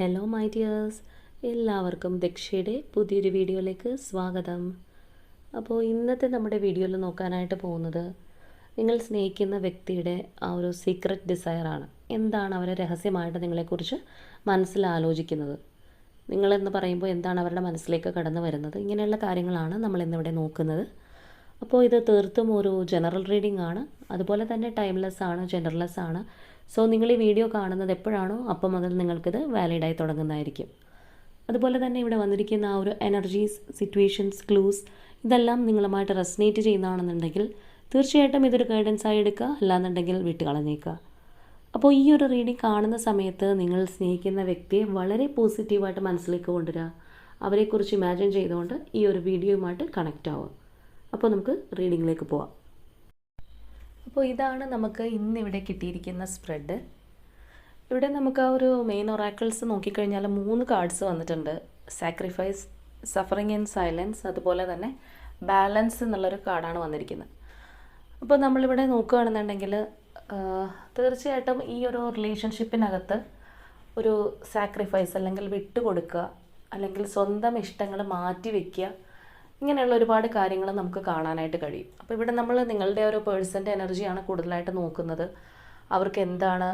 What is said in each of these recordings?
Hello my dears എല്ലാവർക്കും ദക്ഷയുടെ പുതിയൊരു വീഡിയോയിലേക്ക് സ്വാഗതം. അപ്പോൾ ഇന്നത്തെ നമ്മുടെ വീഡിയോയിൽ നോക്കാനായിട്ട് പോകുന്നത് നിങ്ങൾ സ്നേഹിക്കുന്ന വ്യക്തിയുടെ ആ ഒരു സീക്രട്ട് ഡിസയറാണ് എന്താണ് അവരെ രഹസ്യമായിട്ട് നിങ്ങളെക്കുറിച്ച് മനസ്സിലാലോചിക്കുന്നത്? നിങ്ങളെന്ന് പറയുമ്പോൾ എന്താണ് അവരുടെ മനസ്സിലേക്ക് കടന്നു വരുന്നത്? ഇങ്ങനെയുള്ള കാര്യങ്ങളാണ് നമ്മൾ ഇന്നിവിടെ നോക്കുന്നത്. അപ്പോൾ ഇത് തീർത്തും ഒരു ജനറൽ റീഡിംഗ് ആണ്. അതുപോലെ തന്നെ ടൈംലെസ് ആണ് ജനറൽലെസ് ആണ്. സോ നിങ്ങൾ ഈ വീഡിയോ കാണുന്നത് എപ്പോഴാണോ അപ്പം മുതൽ നിങ്ങൾക്കിത് വാലിഡായി തുടങ്ങുന്നതായിരിക്കും. അതുപോലെ തന്നെ ഇവിടെ വന്നിരിക്കുന്ന ആ ഒരു എനർജീസ് സിറ്റുവേഷൻസ് ക്ലൂസ് ഇതെല്ലാം നിങ്ങളുമായിട്ട് റെസനേറ്റ് ചെയ്യുന്നതാണെന്നുണ്ടെങ്കിൽ തീർച്ചയായിട്ടും ഇതൊരു ഗൈഡൻസ് ആയി എടുക്കുക. അല്ലാന്നുണ്ടെങ്കിൽ വിട്ട് കളഞ്ഞേക്കുക അപ്പോൾ ഈ ഒരു റീഡിങ് കാണുന്ന സമയത്ത് നിങ്ങൾ സ്നേഹിക്കുന്ന വ്യക്തിയെ വളരെ പോസിറ്റീവായിട്ട് മനസ്സിലേക്ക് കൊണ്ടുവരിക. അവരെക്കുറിച്ച് ഇമാജിൻ ചെയ്തുകൊണ്ട് ഈ ഒരു വീഡിയോയുമായിട്ട് കണക്റ്റ് ആവുക. അപ്പോൾ നമുക്ക് റീഡിങ്ങിലേക്ക് പോവാം. അപ്പോൾ ഇതാണ് നമുക്ക് ഇന്നിവിടെ കിട്ടിയിരിക്കുന്ന സ്പ്രെഡ് ഇവിടെ നമുക്ക് ആ ഒരു മെയിൻ ഒറാക്കിൾസ് നോക്കിക്കഴിഞ്ഞാൽ മൂന്ന് കാർഡ്സ് വന്നിട്ടുണ്ട്. സാക്രിഫൈസ് സഫറിങ് ഇൻ സൈലൻസ് അതുപോലെ തന്നെ ബാലൻസ് എന്നുള്ളൊരു കാർഡാണ് വന്നിരിക്കുന്നത്. അപ്പോൾ നമ്മളിവിടെ നോക്കുകയാണെന്നുണ്ടെങ്കിൽ തീർച്ചയായിട്ടും ഈ ഒരു റിലേഷൻഷിപ്പിനകത്ത് ഒരു സാക്രിഫൈസ് അല്ലെങ്കിൽ വിട്ടുകൊടുക്കുക അല്ലെങ്കിൽ സ്വന്തം ഇഷ്ടങ്ങൾ മാറ്റി വയ്ക്കുക ഇങ്ങനെയുള്ള ഒരുപാട് കാര്യങ്ങൾ നമുക്ക് കാണാനായിട്ട് കഴിയും. അപ്പോൾ ഇവിടെ നമ്മൾ നിങ്ങളുടെ ഒരു പേഴ്സന്റെ എനർജിയാണ് കൂടുതലായിട്ട് നോക്കുന്നത്. അവർക്ക് എന്താണ്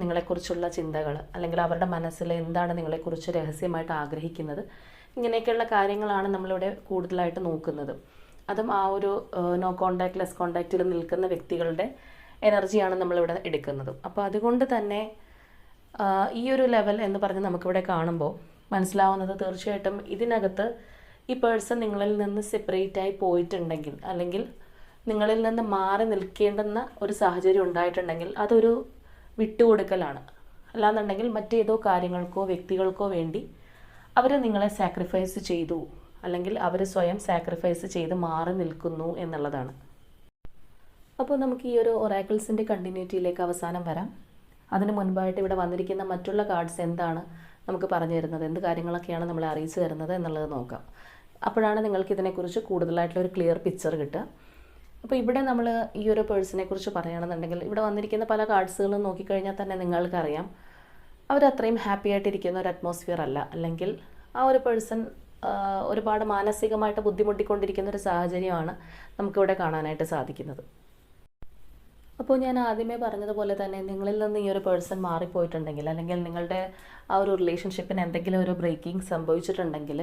നിങ്ങളെക്കുറിച്ചുള്ള ചിന്തകൾ അല്ലെങ്കിൽ അവരുടെ മനസ്സിൽ എന്താണ് നിങ്ങളെക്കുറിച്ച് രഹസ്യമായിട്ട് ആഗ്രഹിക്കുന്നത് ഇങ്ങനെയൊക്കെയുള്ള കാര്യങ്ങളാണ് നമ്മളിവിടെ കൂടുതലായിട്ട് നോക്കുന്നത്. അതും ആ ഒരു നോ കോണ്ടാക്ട് ലെസ് കോണ്ടാക്റ്റിൽ നിൽക്കുന്ന വ്യക്തികളുടെ എനർജിയാണ് നമ്മളിവിടെ എടുക്കുന്നത്. അപ്പോൾ അതുകൊണ്ട് തന്നെ ഈ ഒരു ലെവൽ എന്ന് പറഞ്ഞ് നമുക്കിവിടെ കാണുമ്പോൾ മനസ്സിലാവുന്നത് തീർച്ചയായിട്ടും ഇതിനകത്ത് ഈ പേഴ്സൺ നിങ്ങളിൽ നിന്ന് സെപ്പറേറ്റ് ആയി പോയിട്ടുണ്ടെങ്കിൽ അല്ലെങ്കിൽ നിങ്ങളിൽ നിന്ന് മാറി നിൽക്കേണ്ടുന്ന ഒരു സാഹചര്യം ഉണ്ടായിട്ടുണ്ടെങ്കിൽ അതൊരു വിട്ടുകൊടുക്കലാണ്. അല്ലാന്നുണ്ടെങ്കിൽ മറ്റേതോ കാര്യങ്ങൾക്കോ വ്യക്തികൾക്കോ വേണ്ടി അവർ നിങ്ങളെ സാക്രിഫൈസ് ചെയ്തു അല്ലെങ്കിൽ അവർ സ്വയം സാക്രിഫൈസ് ചെയ്ത് മാറി നിൽക്കുന്നു എന്നുള്ളതാണ്. അപ്പോൾ നമുക്ക് ഈ ഒരു ഒറാക്കിൾസിന്റെ കണ്ടിന്യൂറ്റിയിലേക്ക് അവസാനം വരാം. അതിന് മുൻപായിട്ട് ഇവിടെ വന്നിരിക്കുന്ന മറ്റുള്ള കാർഡ്സ് എന്താണ് നമുക്ക് പറഞ്ഞു തരുന്നത്? എന്ത് കാര്യങ്ങളൊക്കെയാണ് നമ്മളെ അറിയിച്ചു തരുന്നത് എന്നുള്ളത് നോക്കാം. അപ്പോഴാണ് നിങ്ങൾക്ക് ഇതിനെക്കുറിച്ച് കൂടുതലായിട്ടുള്ള ഒരു ക്ലിയർ പിക്ചർ കിട്ടുക. അപ്പോൾ ഇവിടെ നമ്മൾ ഈ ഒരു പേഴ്സിനെ കുറിച്ച് പറയുകയാണെന്നുണ്ടെങ്കിൽ ഇവിടെ വന്നിരിക്കുന്ന പല കാർഡ്സുകളും നോക്കിക്കഴിഞ്ഞാൽ തന്നെ നിങ്ങൾക്കറിയാം. അവർ അത്രയും ഹാപ്പി ആയിട്ടിരിക്കുന്ന ഒരു അറ്റ്മോസ്ഫിയർ അല്ല. അല്ലെങ്കിൽ ആ ഒരു പേഴ്സൺ ഒരുപാട് മാനസികമായിട്ട് ബുദ്ധിമുട്ടിക്കൊണ്ടിരിക്കുന്ന ഒരു സാഹചര്യമാണ് നമുക്കിവിടെ കാണാനായിട്ട് സാധിക്കുന്നത്. അപ്പോൾ ഞാൻ ആദ്യമേ പറഞ്ഞതുപോലെ തന്നെ നിങ്ങളിൽ നിന്ന് ഈ ഒരു പേഴ്സൺ മാറിപ്പോയിട്ടുണ്ടെങ്കിൽ അല്ലെങ്കിൽ നിങ്ങളുടെ ആ ഒരു റിലേഷൻഷിപ്പിന് എന്തെങ്കിലും ഒരു ബ്രേക്കിംഗ് സംഭവിച്ചിട്ടുണ്ടെങ്കിൽ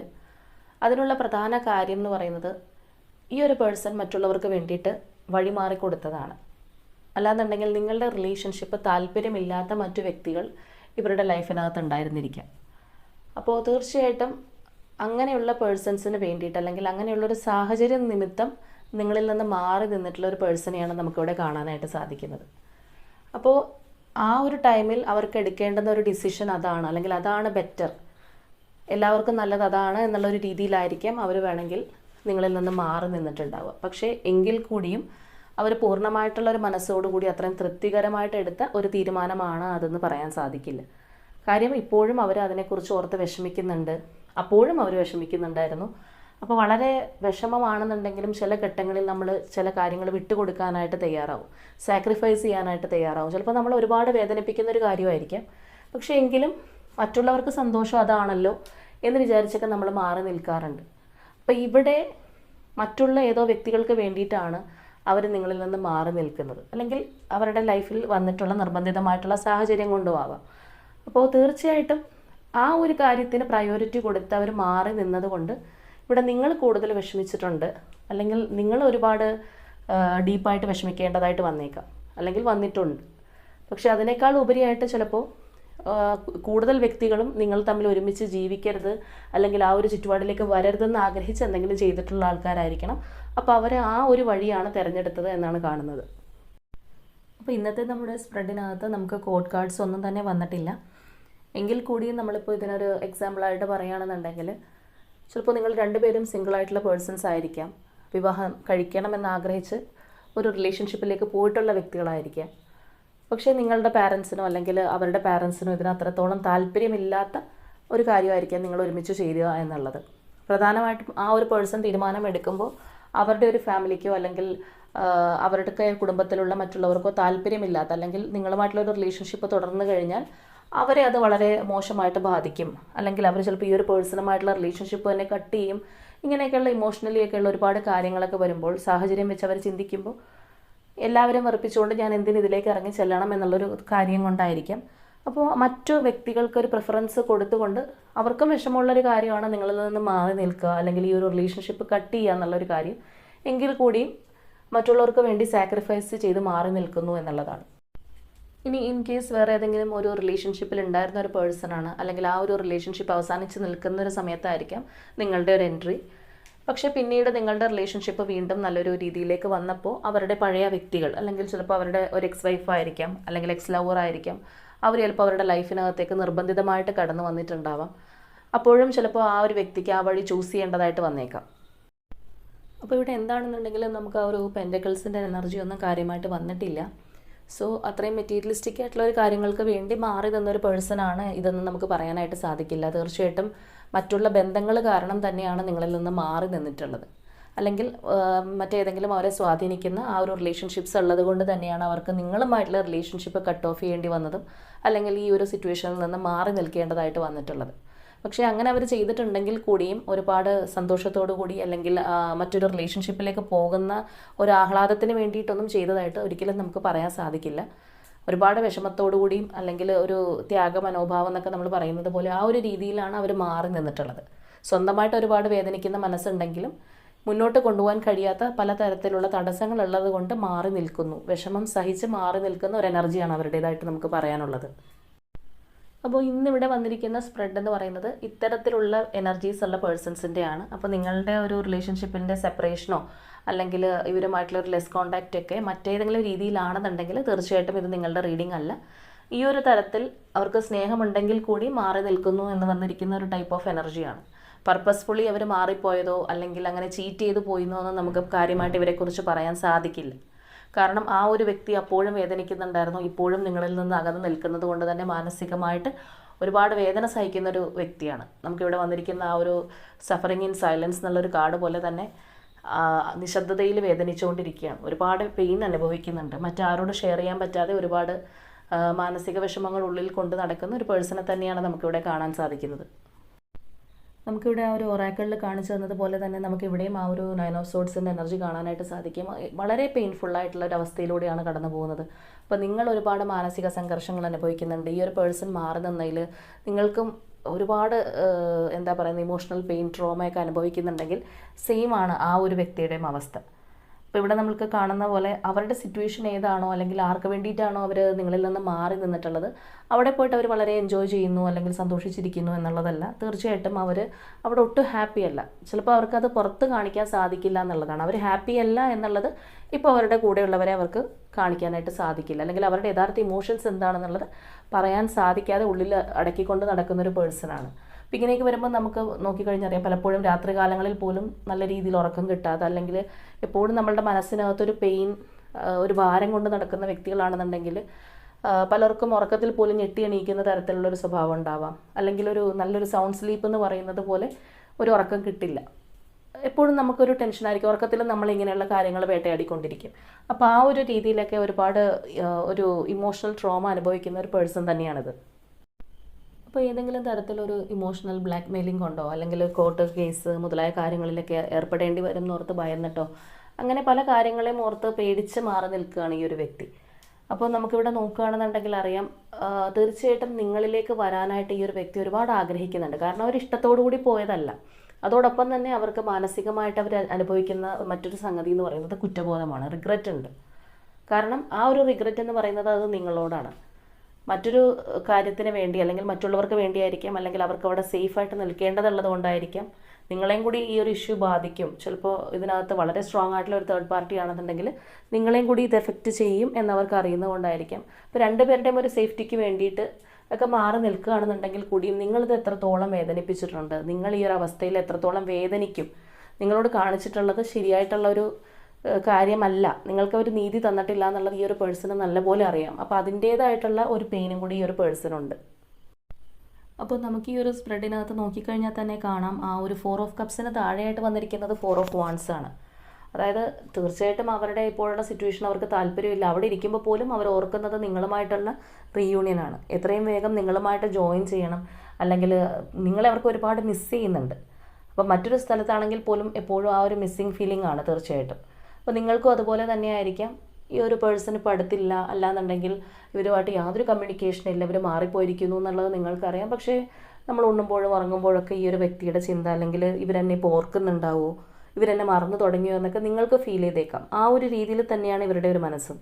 അതിനുള്ള പ്രധാന കാര്യം എന്ന് പറയുന്നത് ഈ ഒരു പേഴ്സൺ മറ്റുള്ളവർക്ക് വേണ്ടിയിട്ട് വഴിമാറി കൊടുത്തതാണ്. അല്ലാന്നുണ്ടെങ്കിൽ നിങ്ങളുടെ റിലേഷൻഷിപ്പ് താല്പര്യമില്ലാത്ത മറ്റു വ്യക്തികൾ ഇവരുടെ ലൈഫിനകത്ത് ഉണ്ടായിരുന്നിരിക്കാം. അപ്പോൾ തീർച്ചയായിട്ടും അങ്ങനെയുള്ള പേഴ്സൺസിന് വേണ്ടിയിട്ട് അല്ലെങ്കിൽ അങ്ങനെയുള്ളൊരു സാഹചര്യം നിമിത്തം നിങ്ങളിൽ നിന്ന് മാറി നിന്നിട്ടുള്ള ഒരു പേഴ്സണെയാണ് നമുക്കിവിടെ കാണാനായിട്ട് സാധിക്കുന്നത്. അപ്പോൾ ആ ഒരു ടൈമിൽ അവർക്ക് എടുക്കേണ്ടുന്ന ഒരു ഡിസിഷൻ അതാണ് അല്ലെങ്കിൽ അതാണ് ബെറ്റർ എല്ലാവർക്കും നല്ലത് അതാണ് എന്നുള്ളൊരു രീതിയിലായിരിക്കാം അവർ വേണമെങ്കിൽ നിങ്ങളിൽ നിന്ന് മാറി നിന്നിട്ടുണ്ടാവുക. പക്ഷേ എങ്കിൽ കൂടിയും അവർ പൂർണമായിട്ടുള്ള ഒരു മനസ്സോടുകൂടി അത്രയും തൃപ്തികരമായിട്ട് എടുത്ത ഒരു തീരുമാനമാണ് അതെന്ന് പറയാൻ സാധിക്കില്ല. കാര്യം ഇപ്പോഴും അവർ അതിനെക്കുറിച്ച് ഓർത്ത് വിഷമിക്കുന്നുണ്ട്. അപ്പോഴും അവർ വിഷമിക്കുന്നുണ്ടായിരുന്നു. അപ്പോൾ വളരെ വിഷമമാണെന്നുണ്ടെങ്കിലും ചില ഘട്ടങ്ങളിൽ നമ്മൾ ചില കാര്യങ്ങൾ വിട്ടുകൊടുക്കാനായിട്ട് തയ്യാറാവും. സാക്രിഫൈസ് ചെയ്യാനായിട്ട് തയ്യാറാവും. ചിലപ്പോൾ നമ്മൾ ഒരുപാട് വേദനിപ്പിക്കുന്ന ഒരു കാര്യമായിരിക്കാം. പക്ഷേ എങ്കിലും മറ്റുള്ളവർക്ക് സന്തോഷം അതാണല്ലോ എന്ന് വിചാരിച്ചൊക്കെ നമ്മൾ മാറി നിൽക്കാറുണ്ട്. അപ്പോൾ ഇവിടെ മറ്റുള്ള ഏതോ വ്യക്തികൾക്ക് വേണ്ടിയിട്ടാണ് അവർ നിങ്ങളിൽ നിന്ന് മാറി നിൽക്കുന്നത്. അല്ലെങ്കിൽ അവരുടെ ലൈഫിൽ വന്നിട്ടുള്ള നിർബന്ധിതമായിട്ടുള്ള സാഹചര്യം കൊണ്ടും ആവാം അപ്പോൾ തീർച്ചയായിട്ടും ആ ഒരു കാര്യത്തിന് പ്രയോറിറ്റി കൊടുത്ത് അവർ മാറി നിന്നതുകൊണ്ട് ഇവിടെ നിങ്ങൾ കൂടുതൽ വിഷമിച്ചിട്ടുണ്ട്. അല്ലെങ്കിൽ നിങ്ങൾ ഒരുപാട് ഡീപ്പായിട്ട് വിഷമിക്കേണ്ടതായിട്ട് വന്നേക്കാം. അല്ലെങ്കിൽ വന്നിട്ടുണ്ട്. പക്ഷെ അതിനേക്കാൾ ഉപരിയായിട്ട് ചിലപ്പോൾ കൂടുതൽ വ്യക്തികളും നിങ്ങൾ തമ്മിൽ ഒരുമിച്ച് ജീവിക്കരുത് അല്ലെങ്കിൽ ആ ഒരു ചുറ്റുപാടിലേക്ക് വരരുതെന്ന് ആഗ്രഹിച്ച് എന്തെങ്കിലും ചെയ്തിട്ടുള്ള ആൾക്കാരായിരിക്കണം. അപ്പോൾ അവർ ആ ഒരു വഴിയാണ് തിരഞ്ഞെടുത്തത് എന്നാണ് കാണുന്നത്. അപ്പോൾ ഇന്നത്തെ നമ്മുടെ സ്പ്രെഡിനകത്ത് നമുക്ക് കോഡ് കാർഡ്സ് ഒന്നും തന്നെ വന്നിട്ടില്ല. എങ്കിൽ കൂടിയും നമ്മളിപ്പോൾ ഇതിനൊരു എക്സാമ്പിളായിട്ട് പറയുകയാണെന്നുണ്ടെങ്കിൽ ചിലപ്പോൾ നിങ്ങൾ രണ്ടുപേരും സിംഗിൾ ആയിട്ടുള്ള പേഴ്സൺസ് ആയിരിക്കാം. വിവാഹം കഴിക്കണമെന്ന് ആഗ്രഹിച്ച് ഒരു റിലേഷൻഷിപ്പിലേക്ക് പോയിട്ടുള്ള വ്യക്തികളായിരിക്കാം. പക്ഷേ നിങ്ങളുടെ പാരൻസിനോ അല്ലെങ്കിൽ അവരുടെ പാരൻസിനോ ഇതിന് അത്രത്തോളം താല്പര്യമില്ലാത്ത ഒരു കാര്യമായിരിക്കാം നിങ്ങൾ ഒരുമിച്ച് ചെയ്യുക എന്നുള്ളത്. പ്രധാനമായിട്ടും ആ ഒരു പേഴ്സൺ തീരുമാനം എടുക്കുമ്പോൾ അവരുടെ ഒരു ഫാമിലിക്കോ അല്ലെങ്കിൽ അവരുടെ കുടുംബത്തിലുള്ള മറ്റുള്ളവർക്കോ താല്പര്യമില്ലാത്ത അല്ലെങ്കിൽ നിങ്ങളുമായിട്ടുള്ള ഒരു റിലേഷൻഷിപ്പ് തുടർന്നു കഴിഞ്ഞാൽ അവരെ അത് വളരെ മോശമായിട്ട് ബാധിക്കും. അല്ലെങ്കിൽ അവർ ചിലപ്പോൾ ഈ ഒരു പേഴ്സണുമായിട്ടുള്ള റിലേഷൻഷിപ്പ് തന്നെ കട്ട് ചെയ്യും. ഇങ്ങനെയൊക്കെയുള്ള ഇമോഷണലി ഒക്കെയുള്ള ഒരുപാട് കാര്യങ്ങളൊക്കെ വരുമ്പോൾ സാഹചര്യം വെച്ച് അവർ ചിന്തിക്കുമ്പോൾ എല്ലാവരും വെറുപ്പിച്ചുകൊണ്ട് ഞാൻ എന്തിന് ഇതിലേക്ക് ഇറങ്ങി ചെല്ലണം എന്നുള്ളൊരു കാര്യം കൊണ്ടായിരിക്കാം. അപ്പോൾ മറ്റു വ്യക്തികൾക്ക് ഒരു പ്രിഫറൻസ് കൊടുത്തുകൊണ്ട് അവർക്കും വിഷമമുള്ളൊരു കാര്യമാണ് നിങ്ങളിൽ നിന്ന് മാറി നിൽക്കുക അല്ലെങ്കിൽ ഈ ഒരു റിലേഷൻഷിപ്പ് കട്ട് ചെയ്യുക എന്നുള്ളൊരു കാര്യം. എങ്കിൽ കൂടിയും മറ്റുള്ളവർക്ക് വേണ്ടി സാക്രിഫൈസ് ചെയ്ത് മാറി നിൽക്കുന്നു എന്നുള്ളതാണ്. ഇനി ഇൻ കേസ് വേറെ ഏതെങ്കിലും ഒരു റിലേഷൻഷിപ്പിൽ ഉണ്ടായിരുന്ന ഒരു പേഴ്സണാണ് അല്ലെങ്കിൽ ആ ഒരു റിലേഷൻഷിപ്പ് അവസാനിച്ച് നിൽക്കുന്ന ഒരു സമയത്തായിരിക്കാം നിങ്ങളുടെ ഒരു എൻട്രി പക്ഷേ പിന്നീട് നിങ്ങളുടെ റിലേഷൻഷിപ്പ് വീണ്ടും നല്ലൊരു രീതിയിലേക്ക് വന്നപ്പോൾ അവരുടെ പഴയ വ്യക്തികൾ അല്ലെങ്കിൽ ചിലപ്പോൾ അവരുടെ ഒരു എക്സ് വൈഫ് ആയിരിക്കാം അല്ലെങ്കിൽ എക്സ് ലവർ ആയിരിക്കാം അവർ ചിലപ്പോൾ അവരുടെ ലൈഫിനകത്തേക്ക് നിർബന്ധിതമായിട്ട് കടന്നു വന്നിട്ടുണ്ടാവാം. അപ്പോഴും ചിലപ്പോൾ ആ ഒരു വ്യക്തിക്ക് ആ വഴി ചൂസ് ചെയ്യേണ്ടതായിട്ട് വന്നേക്കാം. അപ്പോൾ ഇവിടെ എന്താണെന്നുണ്ടെങ്കിലും നമുക്ക് ആ ഒരു പെന്റക്കിൾസിന്റെ എനർജി ഒന്നും കാര്യമായിട്ട് വന്നിട്ടില്ല. സോ അത്രയും മെറ്റീരിയലിസ്റ്റിക് ആയിട്ടുള്ള ഒരു കാര്യങ്ങൾക്ക് വേണ്ടി മാറി നിന്നൊരു പേഴ്സണാണ് ഇതെന്ന് നമുക്ക് പറയാനായിട്ട് സാധിക്കില്ല. തീർച്ചയായിട്ടും മറ്റുള്ള ബന്ധങ്ങൾ കാരണം തന്നെയാണ് നിങ്ങളിൽ നിന്ന് മാറി നിന്നിട്ടുള്ളത്. അല്ലെങ്കിൽ മറ്റേതെങ്കിലും അവരെ സ്വാധീനിക്കുന്ന ആ ഒരു റിലേഷൻഷിപ്സ് ഉള്ളത് കൊണ്ട് തന്നെയാണ് അവർക്ക് നിങ്ങളുമായിട്ടുള്ള റിലേഷൻഷിപ്പ് കട്ട് ഓഫ് ചെയ്യേണ്ടി വന്നതും അല്ലെങ്കിൽ ഈ ഒരു സിറ്റുവേഷനിൽ നിന്ന് മാറി നിൽക്കേണ്ടതായിട്ട് വന്നിട്ടുള്ളത്. പക്ഷേ അങ്ങനെ അവർ ചെയ്തിട്ടുണ്ടെങ്കിൽ കൂടിയും ഒരുപാട് സന്തോഷത്തോടു കൂടി അല്ലെങ്കിൽ മറ്റൊരു റിലേഷൻഷിപ്പിലേക്ക് പോകുന്ന ഒരു ആഹ്ലാദത്തിന് വേണ്ടിയിട്ടൊന്നും ചെയ്തതായിട്ട് ഒരിക്കലും നമുക്ക് പറയാൻ സാധിക്കില്ല. ഒരുപാട് വിഷമത്തോടു കൂടിയും അല്ലെങ്കിൽ ഒരു ത്യാഗ മനോഭാവം എന്നൊക്കെ നമ്മൾ പറയുന്നത് പോലെ ആ ഒരു രീതിയിലാണ് അവർ മാറി നിന്നിട്ടുള്ളത്. സ്വന്തമായിട്ട് ഒരുപാട് വേദനിക്കുന്ന മനസ്സുണ്ടെങ്കിലും മുന്നോട്ട് കൊണ്ടുപോകാൻ കഴിയാത്ത പല തരത്തിലുള്ള തടസ്സങ്ങൾ ഉള്ളത് കൊണ്ട് മാറി നിൽക്കുന്നു. വിഷമം സഹിച്ച് മാറി നിൽക്കുന്ന ഒരു എനർജിയാണ് അവരുടേതായിട്ട് നമുക്ക് പറയാനുള്ളത്. അപ്പോൾ ഇന്നിവിടെ വന്നിരിക്കുന്ന സ്പ്രെഡ് എന്ന് പറയുന്നത് ഇത്തരത്തിലുള്ള എനർജീസ് ഉള്ള പേഴ്സൺസിന്റെയാണ് അപ്പോൾ നിങ്ങളുടെ ഒരു റിലേഷൻഷിപ്പിന്റെ സെപ്പറേഷനോ അല്ലെങ്കിൽ ഇവരുമായിട്ടുള്ള ഒരു ലെസ് കോണ്ടാക്റ്റ് ഒക്കെ മറ്റേതെങ്കിലും രീതിയിലാണെന്നുണ്ടെങ്കിൽ തീർച്ചയായിട്ടും ഇത് നിങ്ങളുടെ റീഡിംഗ് അല്ല. ഈ ഒരു തരത്തിൽ അവർക്ക് സ്നേഹമുണ്ടെങ്കിൽ കൂടി മാറി നിൽക്കുന്നു എന്ന് വന്നിരിക്കുന്ന ഒരു ടൈപ്പ് ഓഫ് എനർജിയാണ് പർപ്പസ്ഫുള്ളി അവർ മാറിപ്പോയതോ അല്ലെങ്കിൽ അങ്ങനെ ചീറ്റ് ചെയ്ത് പോയിന്നോ എന്ന് നമുക്ക് കാര്യമായിട്ട് ഇവരെക്കുറിച്ച് പറയാൻ സാധിക്കില്ല. കാരണം ആ ഒരു വ്യക്തി അപ്പോഴും വേദനിക്കുന്നുണ്ടായിരുന്നു. ഇപ്പോഴും നിങ്ങളിൽ നിന്ന് അകന്നു നിൽക്കുന്നത് കൊണ്ട് തന്നെ മാനസികമായിട്ട് ഒരുപാട് വേദന സഹിക്കുന്ന ഒരു വ്യക്തിയാണ്. നമുക്കിവിടെ വന്നിരിക്കുന്ന ആ ഒരു സഫറിങ് ഇൻ സൈലൻസ് എന്നുള്ളൊരു കാർഡ് പോലെ തന്നെ നിശബ്ദതയിൽ വേദനിച്ചുകൊണ്ടിരിക്കുകയാണ്. ഒരുപാട് പെയിൻ അനുഭവിക്കുന്നുണ്ട്. മറ്റാരോട് ഷെയർ ചെയ്യാൻ പറ്റാതെ ഒരുപാട് മാനസിക വിഷമങ്ങൾ ഉള്ളിൽ കൊണ്ട് നടക്കുന്ന ഒരു പേഴ്സണെ തന്നെയാണ് നമുക്കിവിടെ കാണാൻ സാധിക്കുന്നത്. നമുക്കിവിടെ ആ ഒരു ഒറാക്കളിൽ കാണിച്ചു തന്നതുപോലെ തന്നെ നമുക്ക് ഇവിടെയും ആ ഒരു നയൻ ഓഫ് സോഡ്സിന്റെ എനർജി കാണാനായിട്ട് സാധിക്കും. വളരെ പെയിൻഫുൾ ആയിട്ടുള്ള ഒരു അവസ്ഥയിലൂടെയാണ് കടന്നു പോകുന്നത്. അപ്പോൾ നിങ്ങൾ ഒരുപാട് മാനസിക സംഘർഷങ്ങൾ അനുഭവിക്കുന്നുണ്ട്. ഈ ഒരു പേഴ്സൺ മാറി നിന്നതിൽ നിങ്ങൾക്കും ഒരുപാട് എന്താ പറയുന്നത് ഇമോഷണൽ പെയിൻ ട്രോമയൊക്കെ അനുഭവിക്കുന്നുണ്ടെങ്കിൽ സെയിം ആണ് ആ ഒരു വ്യക്തിയുടെയും അവസ്ഥ. അപ്പോൾ ഇവിടെ നമ്മൾക്ക് കാണുന്ന പോലെ അവരുടെ സിറ്റുവേഷൻ ഏതാണോ അല്ലെങ്കിൽ ആർക്ക് വേണ്ടിയിട്ടാണോ അവർ നിങ്ങളിൽ നിന്ന് മാറി നിന്നിട്ടുള്ളത് അവിടെ പോയിട്ട് അവർ വളരെ എൻജോയ് ചെയ്യുന്നു അല്ലെങ്കിൽ സന്തോഷിച്ചിരിക്കുന്നു എന്നുള്ളതല്ല. തീർച്ചയായിട്ടും അവർ അവിടെ ഒട്ടും ഹാപ്പി അല്ല. ചിലപ്പോൾ അവർക്ക് അത് പുറത്ത് കാണിക്കാൻ സാധിക്കില്ല എന്നുള്ളതാണ്. അവർ ഹാപ്പി അല്ല എന്നുള്ളത് ഇപ്പോൾ അവരുടെ കൂടെയുള്ളവരെ അവർക്ക് കാണിക്കാനായിട്ട് സാധിക്കില്ല. അല്ലെങ്കിൽ അവരുടെ യഥാർത്ഥ ഇമോഷൻസ് എന്താണെന്നുള്ളത് പറയാൻ സാധിക്കാതെ ഉള്ളിൽ അടക്കിക്കൊണ്ട് നടക്കുന്നൊരു പേഴ്സണാണ് അപ്പം ഇങ്ങനെയൊക്കെ വരുമ്പോൾ നമുക്ക് നോക്കിക്കഴിഞ്ഞാൽ അറിയാം പലപ്പോഴും രാത്രികാലങ്ങളിൽ പോലും നല്ല രീതിയിൽ ഉറക്കം കിട്ടാതെ അല്ലെങ്കിൽ എപ്പോഴും നമ്മളുടെ മനസ്സിനകത്തൊരു പെയിൻ ഒരു ഭാരം കൊണ്ട് നടക്കുന്ന വ്യക്തികളാണെന്നുണ്ടെങ്കിൽ പലർക്കും ഉറക്കത്തിൽ പോലും ഞെട്ടി എണീക്കുന്ന തരത്തിലുള്ളൊരു സ്വഭാവം ഉണ്ടാവാം. അല്ലെങ്കിൽ ഒരു നല്ലൊരു സൗണ്ട് സ്ലീപ്പ് എന്ന് പറയുന്നത് പോലെ ഒരു ഉറക്കം കിട്ടില്ല. എപ്പോഴും നമുക്കൊരു ടെൻഷനായിരിക്കും ഉറക്കത്തിൽ നമ്മൾ ഇങ്ങനെയുള്ള കാര്യങ്ങൾ വേട്ടയാടിക്കൊണ്ടിരിക്കും. അപ്പോൾ ആ ഒരു രീതിയിലൊക്കെ ഒരുപാട് ഒരു ഇമോഷണൽ ട്രോമ അനുഭവിക്കുന്ന ഒരു പേഴ്സൺ തന്നെയാണിത്. അപ്പോൾ ഏതെങ്കിലും തരത്തിലൊരു ഇമോഷണൽ ബ്ലാക്ക് മെയിലിംഗ് കൊണ്ടോ അല്ലെങ്കിൽ കോർട്ട് കേസ് മുതലായ കാര്യങ്ങളിലൊക്കെ ഏർപ്പെടേണ്ടി വരും എന്നോർത്ത് ഭയന്നിട്ടോ അങ്ങനെ പല കാര്യങ്ങളെയും ഓർത്ത് പേടിച്ച് മാറി നിൽക്കുകയാണ് ഈ ഒരു വ്യക്തി. അപ്പോൾ നമുക്കിവിടെ നോക്കുകയാണെന്നുണ്ടെങ്കിൽ അറിയാം തീർച്ചയായിട്ടും നിങ്ങളിലേക്ക് വരാനായിട്ട് ഈ ഒരു വ്യക്തി ഒരുപാട് ആഗ്രഹിക്കുന്നുണ്ട്. കാരണം അവർ ഇഷ്ടത്തോടു കൂടി പോയതല്ല. അതോടൊപ്പം തന്നെ അവർക്ക് മാനസികമായിട്ട് അവർ അനുഭവിക്കുന്ന മറ്റൊരു സംഗതി എന്ന് പറയുന്നത് കുറ്റബോധമാണ്. റിഗ്രറ്റ് ഉണ്ട്. കാരണം ആ ഒരു റിഗ്രറ്റ് എന്ന് പറയുന്നത് അത് നിങ്ങളോടാണ്. മറ്റൊരു കാര്യത്തിന് വേണ്ടി അല്ലെങ്കിൽ മറ്റുള്ളവർക്ക് വേണ്ടിയായിരിക്കാം അല്ലെങ്കിൽ അവർക്ക് അവിടെ സേഫായിട്ട് നിൽക്കേണ്ടതുള്ളത് കൊണ്ടായിരിക്കാം. നിങ്ങളെയും കൂടി ഈ ഒരു ഇഷ്യൂ ബാധിക്കും. ചിലപ്പോൾ ഇതിനകത്ത് വളരെ സ്ട്രോങ് ആയിട്ടുള്ള ഒരു തേർഡ് പാർട്ടി ആണെന്നുണ്ടെങ്കിൽ നിങ്ങളെയും കൂടി ഇത് എഫക്റ്റ് ചെയ്യും എന്നവർക്ക് അറിയുന്നത് കൊണ്ടായിരിക്കാം. ഇപ്പോൾ രണ്ടുപേരുടെയും ഒരു സേഫ്റ്റിക്ക് വേണ്ടിയിട്ട് ഒക്കെ മാറി നിൽക്കുകയാണെന്നുണ്ടെങ്കിൽ കൂടിയും നിങ്ങളിത് എത്രത്തോളം വേദനിപ്പിച്ചിട്ടുണ്ട് നിങ്ങൾ ഈ ഒരു അവസ്ഥയിൽ എത്രത്തോളം വേദനിക്കും നിങ്ങളോട് കാണിച്ചിട്ടുള്ളത് ശരിയായിട്ടുള്ള ഒരു കാര്യമല്ല. നിങ്ങൾക്ക് ഒരു നീതി തന്നിട്ടില്ല എന്നുള്ളത് ഈ ഒരു പേഴ്സണ് നല്ലപോലെ അറിയാം. അപ്പോൾ അതിന്റേതായിട്ടുള്ള ഒരു പെയിനും കൂടി ഈ ഒരു പേഴ്സണുണ്ട്. അപ്പോൾ നമുക്ക് ഈ ഒരു സ്പ്രെഡിനകത്ത് നോക്കിക്കഴിഞ്ഞാൽ തന്നെ കാണാം. ആ ഒരു ഫോർ ഓഫ് കപ്സിന് താഴെയായിട്ട് വന്നിരിക്കുന്നത് ഫോർ ഓഫ് വാൺസ് ആണ്. അതായത് തീർച്ചയായിട്ടും അവരുടെ ഇപ്പോഴുള്ള സിറ്റുവേഷൻ അവർക്ക് താല്പര്യമില്ല. അവിടെ ഇരിക്കുമ്പോൾ പോലും അവർ ഓർക്കുന്നത് നിങ്ങളുമായിട്ടുള്ള റീയൂണിയൻ ആണ്. എത്രയും വേഗം നിങ്ങളുമായിട്ട് ജോയിൻ ചെയ്യണം. അല്ലെങ്കിൽ നിങ്ങളെ അവർക്ക് ഒരുപാട് മിസ് ചെയ്യുന്നുണ്ട്. അപ്പോൾ മറ്റൊരു സ്ഥലത്താണെങ്കിൽ പോലും എപ്പോഴും ആ ഒരു മിസ്സിങ് ഫീലിംഗ് ആണ് തീർച്ചയായിട്ടും. അപ്പോൾ നിങ്ങൾക്കും അതുപോലെ തന്നെ ആയിരിക്കാം. ഈ ഒരു പേഴ്സൺ ഇപ്പോൾ അടുത്തില്ല അല്ലാന്നുണ്ടെങ്കിൽ ഇവരുമായിട്ട് യാതൊരു കമ്മ്യൂണിക്കേഷൻ ഇല്ല. ഇവർ മാറിപ്പോയിരിക്കുന്നു എന്നുള്ളത് നിങ്ങൾക്കറിയാം. പക്ഷേ നമ്മൾ ഉണ്ണുമ്പോഴും ഉറങ്ങുമ്പോഴൊക്കെ ഈ ഒരു വ്യക്തിയുടെ ചിന്ത അല്ലെങ്കിൽ ഇവരെന്നെ ഇപ്പോൾ ഓർക്കുന്നുണ്ടാവോ? ഇവരെന്നെ മറന്നു തുടങ്ങിയോ എന്നൊക്കെ നിങ്ങൾക്ക് ഫീൽ ചെയ്തേക്കാം. ആ ഒരു രീതിയിൽ തന്നെയാണ് ഇവരുടെ ഒരു മനസ്സും.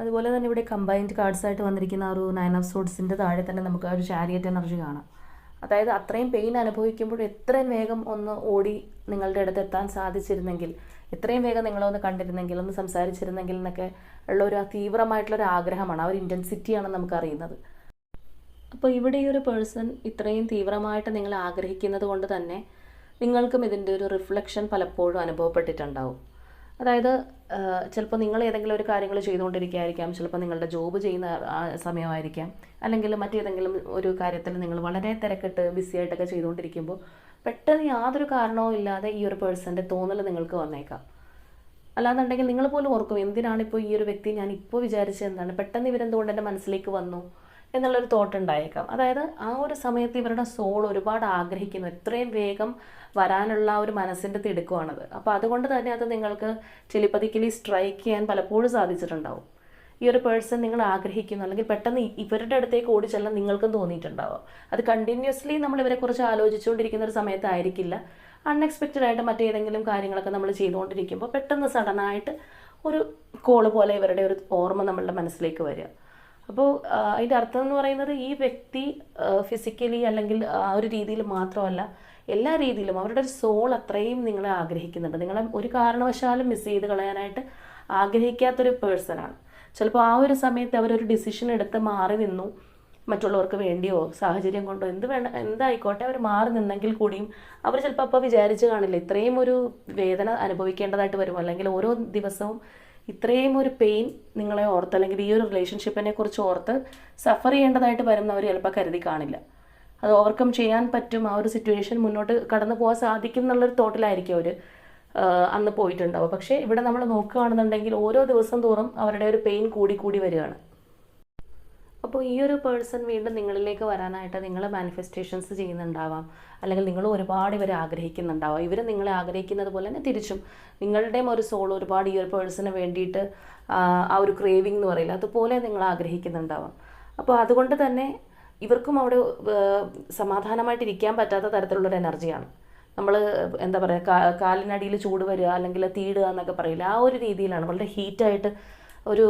അതുപോലെ തന്നെ ഇവിടെ കമ്പൈൻഡ് കാർഡ്സ് ആയിട്ട് വന്നിരിക്കുന്ന ആ ഒരു നയൻ ഓഫ് സോഡ്സിന്റെ താഴെ തന്നെ നമുക്ക് ആ ഒരു ചാരിയറ്റ് എനർജി കാണാം. അതായത് അത്രയും പെയിൻ അനുഭവിക്കുമ്പോൾ എത്രയും വേഗം ഒന്ന് ഓടി നിങ്ങളുടെ അടുത്ത് എത്താൻ സാധിച്ചിരുന്നെങ്കിൽ എത്രയും വേഗം നിങ്ങളൊന്ന് കണ്ടിരുന്നെങ്കിൽ ഒന്ന് സംസാരിച്ചിരുന്നെങ്കിൽ എന്നൊക്കെ ഉള്ള ഒരു തീവ്രമായിട്ടുള്ളൊരു ആഗ്രഹമാണ്. ആ ഒരു ഇന്റൻസിറ്റിയാണ് നമുക്കറിയുന്നത്. അപ്പോൾ ഇവിടെ ഈ ഒരു പേഴ്സൺ ഇത്രയും തീവ്രമായിട്ട് നിങ്ങൾ ആഗ്രഹിക്കുന്നത് കൊണ്ട് തന്നെ നിങ്ങൾക്കും ഇതിന്റെ ഒരു റിഫ്ലക്ഷൻ പലപ്പോഴും അനുഭവപ്പെട്ടിട്ടുണ്ടാവും. അതായത് ചിലപ്പോൾ നിങ്ങൾ ഏതെങ്കിലും ഒരു കാര്യങ്ങൾ ചെയ്തുകൊണ്ടിരിക്കുകയായിരിക്കാം ചിലപ്പോൾ നിങ്ങളുടെ ജോബ് ചെയ്യുന്ന സമയമായിരിക്കാം അല്ലെങ്കിൽ മറ്റേതെങ്കിലും ഒരു കാര്യത്തിൽ നിങ്ങൾ വളരെ തിരക്കിട്ട് ബിസി ആയിട്ടൊക്കെ ചെയ്തുകൊണ്ടിരിക്കുമ്പോൾ പെട്ടെന്ന് യാതൊരു കാരണവും ഇല്ലാതെ ഈ ഒരു പേഴ്സന്റെ തോന്നൽ നിങ്ങൾക്ക് വന്നേക്കാം. അല്ലാന്നുണ്ടെങ്കിൽ നിങ്ങൾ പോലും ഓർക്കും എന്തിനാണ് ഇപ്പോൾ ഈ ഒരു വ്യക്തി ഞാൻ ഇപ്പോൾ വിചാരിച്ചത് എന്താണ്? പെട്ടെന്ന് ഇവരെന്തുകൊണ്ട് എന്റെ മനസ്സിലേക്ക് വന്നു എന്നുള്ളൊരു തോട്ട് ഉണ്ടായേക്കാം. അതായത് ആ ഒരു സമയത്ത് ഇവരുടെ സോൾ ഒരുപാട് ആഗ്രഹിക്കുന്നു. എത്രയും വേഗം വരാനുള്ള ഒരു മനസ്സിന്റെ തിടുക്കമാണത്. അപ്പോൾ അതുകൊണ്ട് തന്നെ അത് നിങ്ങൾക്ക് ടെലിപ്പതിക്കലി സ്ട്രൈക്ക് ചെയ്യാൻ പലപ്പോഴും സാധിച്ചിട്ടുണ്ടാവും. ഈ ഒരു പേഴ്സൺ നിങ്ങൾ ആഗ്രഹിക്കുന്നു. അല്ലെങ്കിൽ പെട്ടെന്ന് ഇവരുടെ അടുത്തേക്ക് ഓടി ചെല്ലാൻ നിങ്ങൾക്കും തോന്നിയിട്ടുണ്ടാവും. അത് കണ്ടിന്യൂസ്ലി നമ്മൾ ഇവരെക്കുറിച്ച് ആലോചിച്ചുകൊണ്ടിരിക്കുന്ന ഒരു സമയത്തായിരിക്കില്ല. അൺഎക്സ്പെക്റ്റഡ് ആയിട്ട് മറ്റേതെങ്കിലും കാര്യങ്ങളൊക്കെ നമ്മൾ ചെയ്തുകൊണ്ടിരിക്കുമ്പോൾ പെട്ടെന്ന് സഡനായിട്ട് ഒരു കോൾ പോലെ ഇവരുടെ ഒരു ഓർമ്മ നമ്മളുടെ മനസ്സിലേക്ക് വരിക. അപ്പോൾ അതിന്റെ അർത്ഥം എന്ന് പറയുന്നത് ഈ വ്യക്തി ഫിസിക്കലി അല്ലെങ്കിൽ ആ ഒരു രീതിയിൽ മാത്രമല്ല എല്ലാ രീതിയിലും അവരുടെ ഒരു സോൾ അത്രയും നിങ്ങളെ ആഗ്രഹിക്കുന്നുണ്ട്. നിങ്ങളെ ഒരു കാരണവശാലും മിസ് ചെയ്ത് കളയാനായിട്ട് ആഗ്രഹിക്കാത്തൊരു പേഴ്സണാണ് ചിലപ്പോൾ ആ ഒരു സമയത്ത് അവരൊരു ഡിസിഷൻ എടുത്ത് മാറി നിന്നു. മറ്റുള്ളവർക്ക് വേണ്ടിയോ സാഹചര്യം കൊണ്ടോ എന്ത് വേണ്ട എന്തായിക്കോട്ടെ അവർ മാറി നിന്നെങ്കിൽ കൂടിയും അവർ ചിലപ്പോൾ അപ്പോൾ വിചാരിച്ച് കാണില്ല. ഇത്രയും ഒരു വേദന അനുഭവിക്കേണ്ടതായിട്ട് വരും അല്ലെങ്കിൽ ഓരോ ദിവസവും ഇത്രയും ഒരു പെയിൻ നിങ്ങളെ ഓർത്ത് അല്ലെങ്കിൽ ഈ ഒരു റിലേഷൻഷിപ്പിനെ കുറിച്ച് ഓർത്ത് സഫർ ചെയ്യേണ്ടതായിട്ട് വരും എന്ന് അവർ ചിലപ്പോൾ കരുതി കാണില്ല. അത് ഓവർകം ചെയ്യാൻ പറ്റും. ആ ഒരു സിറ്റുവേഷൻ മുന്നോട്ട് കടന്നു പോകാൻ സാധിക്കും എന്നുള്ളൊരു തോട്ടിലായിരിക്കും അവർ അന്ന് പോയിട്ടുണ്ടാവും. പക്ഷേ ഇവിടെ നമ്മൾ നോക്കുകയാണെന്നുണ്ടെങ്കിൽ ഓരോ ദിവസം തോറും അവരുടെ ഒരു പെയിൻ കൂടി കൂടി വരികയാണ്. അപ്പോൾ ഈ ഒരു പേഴ്സൺ വീണ്ടും നിങ്ങളിലേക്ക് വരാനായിട്ട് നിങ്ങൾ മാനിഫെസ്റ്റേഷൻസ് ചെയ്യുന്നുണ്ടാവാം. അല്ലെങ്കിൽ നിങ്ങൾ ഒരുപാട് ഇവരെ ആഗ്രഹിക്കുന്നുണ്ടാവാം. ഇവർ നിങ്ങളെ ആഗ്രഹിക്കുന്നത് പോലെ തന്നെ തിരിച്ചും. നിങ്ങളുടെയും ഒരു സോൾ ഒരുപാട് ഈ ഒരു പേഴ്സണിന് വേണ്ടിയിട്ട് ആ, ഒരു ക്രേവിംഗ് എന്ന് പറയില്ല അതുപോലെ നിങ്ങൾ ആഗ്രഹിക്കുന്നുണ്ടാവാം. അപ്പോൾ അതുകൊണ്ട് തന്നെ ഇവർക്കും അവിടെ സമാധാനമായിട്ടിരിക്കാൻ പറ്റാത്ത തരത്തിലുള്ളൊരു എനർജിയാണ് നമ്മൾ എന്താ പറയുക കാലിനടിയിൽ ചൂട് വരിക അല്ലെങ്കിൽ തീടുക എന്നൊക്കെ പറയില്ല ആ ഒരു രീതിയിലാണ്. വളരെ ഹീറ്റായിട്ട് ഒരു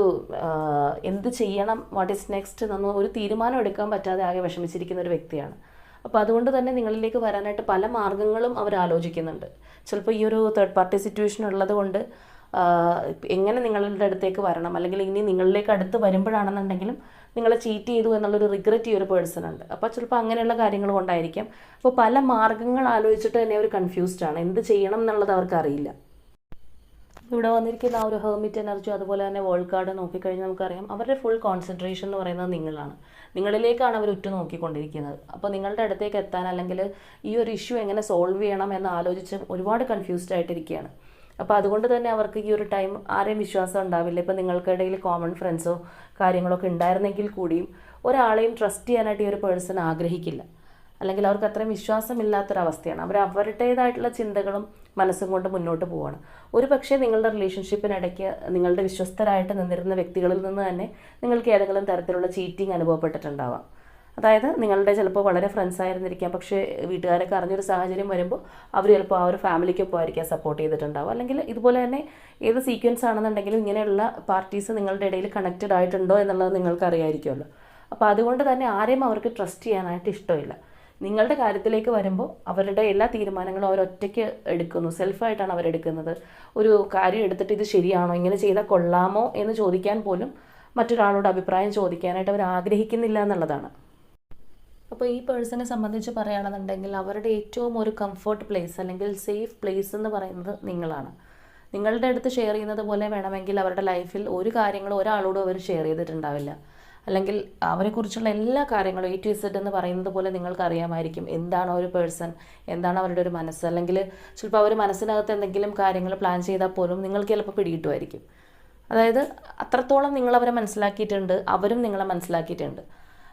എന്ത് ചെയ്യണം വാട്ട് ഈസ് നെക്സ്റ്റ് എന്നൊന്നും ഒരു തീരുമാനം എടുക്കാൻ പറ്റാതെ ആകെ വിഷമിച്ചിരിക്കുന്ന ഒരു വ്യക്തിയാണ്. അപ്പോൾ അതുകൊണ്ട് തന്നെ നിങ്ങളിലേക്ക് വരാനായിട്ട് പല മാർഗങ്ങളും അവർ ആലോചിക്കുന്നുണ്ട്. ചിലപ്പോൾ ഈ ഒരു തേർഡ് പാർട്ടി സിറ്റുവേഷൻ ഉള്ളത് കൊണ്ട് എങ്ങനെ നിങ്ങളുടെ അടുത്തേക്ക് വരണം അല്ലെങ്കിൽ ഇനി നിങ്ങളിലേക്ക് അടുത്ത് വരുമ്പോഴാണെന്നുണ്ടെങ്കിലും നിങ്ങളെ ചീറ്റ് ചെയ്തു എന്നുള്ളൊരു റിഗ്രറ്റ് ഈ ഒരു പേഴ്സൺ ഉണ്ട്. അപ്പോൾ ചിലപ്പോൾ അങ്ങനെയുള്ള കാര്യങ്ങൾ കൊണ്ടായിരിക്കാം അപ്പോൾ പല മാർഗങ്ങൾ ആലോചിച്ചിട്ട് തന്നെ അവർ കൺഫ്യൂസ്ഡ് ആണ്. എന്ത് ചെയ്യണം എന്നുള്ളത് അവർക്ക് അറിയില്ല. ഇവിടെ വന്നിരിക്കുന്ന ആ ഒരു ഹെർമിറ്റ് എനർജി അതുപോലെ തന്നെ വേൾഡ് കാർഡ് നോക്കിക്കഴിഞ്ഞാൽ നമുക്കറിയാം അവരുടെ ഫുൾ കോൺസെൻട്രേഷൻ എന്ന് പറയുന്നത് നിങ്ങളാണ്. നിങ്ങളിലേക്കാണ് അവർ ഉറ്റു നോക്കിക്കൊണ്ടിരിക്കുന്നത് അപ്പോൾ നിങ്ങളുടെ അടുത്തേക്ക് എത്താൻ അല്ലെങ്കിൽ ഈ ഒരു ഇഷ്യൂ എങ്ങനെ സോൾവ് ചെയ്യണം എന്ന് ആലോചിച്ച് ഒരുപാട് കൺഫ്യൂസ്ഡ് ആയിട്ടിരിക്കുകയാണ്. അപ്പോൾ അതുകൊണ്ട് തന്നെ അവർക്ക് ഈ ഒരു ടൈം ആരെയും വിശ്വാസം ഉണ്ടാവില്ല. ഇപ്പോൾ നിങ്ങൾക്കിടയിൽ കോമൺ ഫ്രണ്ട്സോ കാര്യങ്ങളൊക്കെ ഉണ്ടായിരുന്നെങ്കിൽ കൂടിയും ഒരാളെയും ട്രസ്റ്റ് ചെയ്യാനായിട്ട് ഈ ഒരു പേഴ്സൺ ആഗ്രഹിക്കില്ല. അല്ലെങ്കിൽ അവർക്ക് അത്രയും വിശ്വാസമില്ലാത്തൊരവസ്ഥയാണ്. അവർ അവരുടേതായിട്ടുള്ള ചിന്തകളും മനസ്സും കൊണ്ട് മുന്നോട്ട് പോവുകയാണ് ഒരു പക്ഷേ നിങ്ങളുടെ റിലേഷൻഷിപ്പിനിടയ്ക്ക് നിങ്ങളുടെ വിശ്വസ്തരായിട്ട് നിന്നിരുന്ന വ്യക്തികളിൽ നിന്ന് തന്നെ നിങ്ങൾക്ക് ഏതെങ്കിലും തരത്തിലുള്ള ചീറ്റിംഗ് അനുഭവപ്പെട്ടിട്ടുണ്ടാവാം. അതായത് നിങ്ങളുടെ ചിലപ്പോൾ വളരെ ഫ്രണ്ട്സ് ആയിരുന്നിരിക്കാം. പക്ഷേ വീട്ടുകാരൊക്കെ അറിഞ്ഞൊരു സാഹചര്യം വരുമ്പോൾ അവർ ചിലപ്പോൾ ആ ഒരു ഫാമിലിക്കൊപ്പം ആയിരിക്കാം സപ്പോർട്ട് ചെയ്തിട്ടുണ്ടാവും അല്ലെങ്കിൽ ഇതുപോലെ തന്നെ ഏത് സീക്വൻസ് ആണെന്നുണ്ടെങ്കിലും ഇങ്ങനെയുള്ള പാർട്ടീസ് നിങ്ങളുടെ ഇടയിൽ കണക്റ്റഡ് ആയിട്ടുണ്ടോ എന്നുള്ളത് നിങ്ങൾക്ക് അറിയാമായിരിക്കുമല്ലോ അപ്പോൾ അതുകൊണ്ട് തന്നെ ആരെയും അവർക്ക് ട്രസ്റ്റ് ചെയ്യാനായിട്ട് ഇഷ്ടമില്ല. നിങ്ങളുടെ കാര്യത്തിലേക്ക് വരുമ്പോൾ അവരുടെ എല്ലാ തീരുമാനങ്ങളും അവരൊറ്റയ്ക്ക് എടുക്കുന്നു. സെൽഫായിട്ടാണ് അവരെടുക്കുന്നത് ഒരു കാര്യം എടുത്തിട്ട് ഇത് ശരിയാണോ? ഇങ്ങനെ ചെയ്താൽ കൊള്ളാമോ എന്ന് ചോദിക്കാൻ പോലും മറ്റൊരാളോട് അഭിപ്രായം ചോദിക്കാനായിട്ട് അവർ ആഗ്രഹിക്കുന്നില്ല എന്നുള്ളതാണ്. അപ്പോൾ ഈ പേഴ്സണെ സംബന്ധിച്ച് പറയുകയാണെന്നുണ്ടെങ്കിൽ അവരുടെ ഏറ്റവും ഒരു കംഫർട്ട് പ്ലേസ് അല്ലെങ്കിൽ സേഫ് പ്ലേസ് എന്ന് പറയുന്നത് നിങ്ങളാണ്. നിങ്ങളുടെ അടുത്ത് ഷെയർ ചെയ്യുന്നത് പോലെ വേണമെങ്കിൽ അവരുടെ ലൈഫിൽ ഒരു കാര്യങ്ങളും ഒരാളോടും അവർ ഷെയർ ചെയ്തിട്ടുണ്ടാവില്ല. അല്ലെങ്കിൽ അവരെക്കുറിച്ചുള്ള എല്ലാ കാര്യങ്ങളും എ ടു ഇസഡ് എന്ന് പറയുന്നത് പോലെ നിങ്ങൾക്ക് അറിയാമായിരിക്കും എന്താണ് ഒരു പേഴ്സൺ എന്താണ് അവരുടെ ഒരു മനസ്സ്. അല്ലെങ്കിൽ ചിലപ്പോൾ അവർ മനസ്സിനകത്ത് എന്തെങ്കിലും കാര്യങ്ങൾ പ്ലാൻ ചെയ്താൽ പോലും നിങ്ങൾക്ക് ചിലപ്പോൾ പിടികിട്ടുമായിരിക്കും. അതായത് അത്രത്തോളം നിങ്ങളവരെ മനസ്സിലാക്കിയിട്ടുണ്ട് അവരും നിങ്ങളെ മനസ്സിലാക്കിയിട്ടുണ്ട്.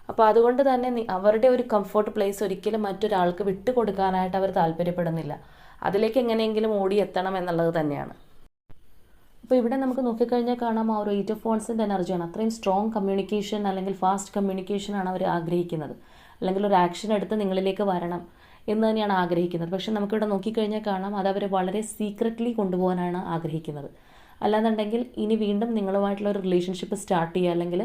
അപ്പോൾ അതുകൊണ്ട് തന്നെ അവരുടെ ഒരു കംഫർട്ട് പ്ലേസ് ഒരിക്കലും മറ്റൊരാൾക്ക് വിട്ടുകൊടുക്കാനായിട്ട് അവർ താല്പര്യപ്പെടുന്നില്ല. അതിലേക്ക് എങ്ങനെയെങ്കിലും ഓടി എത്തണം എന്നുള്ളത് തന്നെയാണ്. അപ്പോൾ ഇവിടെ നമുക്ക് നോക്കിക്കഴിഞ്ഞാൽ കാണാം ആ ഒരു എയ്റ്റ് ഓഫ് ഫോൺസിന്റെ എനർജിയാണ് അത്രയും സ്ട്രോങ് കമ്മ്യൂണിക്കേഷൻ അല്ലെങ്കിൽ ഫാസ്റ്റ് കമ്മ്യൂണിക്കേഷനാണ് അവർ ആഗ്രഹിക്കുന്നത്. അല്ലെങ്കിൽ ഒരു ആക്ഷൻ എടുത്ത് നിങ്ങളിലേക്ക് വരണം എന്ന് തന്നെയാണ് ആഗ്രഹിക്കുന്നത്. പക്ഷേ നമുക്കിവിടെ നോക്കിക്കഴിഞ്ഞാൽ കാണാം അത് അവർ വളരെ സീക്രറ്റ്ലി കൊണ്ടുപോകാനാണ് ആഗ്രഹിക്കുന്നത്. അല്ലാന്നുണ്ടെങ്കിൽ ഇനി വീണ്ടും നിങ്ങളുമായിട്ടുള്ള ഒരു റിലേഷൻഷിപ്പ് സ്റ്റാർട്ട് ചെയ്യുക അല്ലെങ്കിൽ